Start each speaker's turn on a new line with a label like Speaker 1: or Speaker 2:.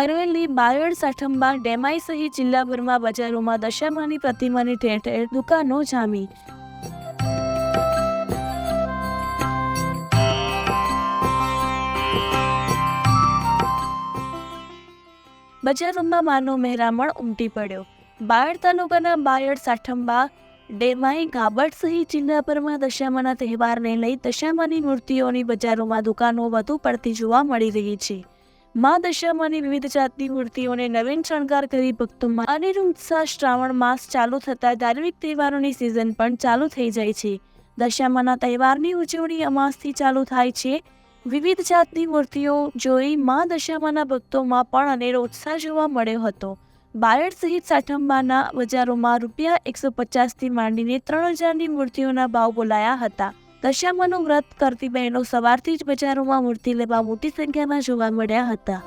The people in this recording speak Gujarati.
Speaker 1: અરવલ્લી, બાયડ, સાઠંબા, ડેમાઈ સહિત જિલ્લાભરમાં બજારોમાં દશામાની પ્રતિમાની ઠેર ઠેર દુકાનો જામી. બજારોમાં માનો મહેરામણ ઉમટી પડ્યો. બાયડ તાલુકાના બાયડ, સાઠંબા, ડેમાઈ, ગાબડ સહિત જિલ્લાભરમાં દશામાના તહેવારને લઈ દશામાની મૂર્તિઓની બજારોમાં દુકાનો વધુ પડતી જોવા મળી રહી છે. મા દશામાની વિવિધ જાતની મૂર્તિઓને નવીન શણગાર કરી ભક્તોમાં અનિરુત્સાહ શ્રાવણ માસ ચાલુ થતાં ધાર્મિક તહેવારોની સિઝન પણ ચાલુ થઈ જાય છે. દશામાના તહેવારની ઉજવણી અમાસથી ચાલુ થાય છે. વિવિધ જાતની મૂર્તિઓ જોઈ મા દશામાના ભક્તોમાં પણ અનેરો ઉત્સાહ જોવા મળ્યો હતો. બાયડ સહિત સાઠંબાના બજારોમાં રૂપિયા એકસો પચાસથી માંડીને ત્રણ હજારની મૂર્તિઓના ભાવ બોલાયા હતા. દશામાનું વ્રત કરતી બહેનો સવારથી જ બજારોમાં મૂર્તિ લેવા મોટી સંખ્યામાં જોવા મળ્યા હતા.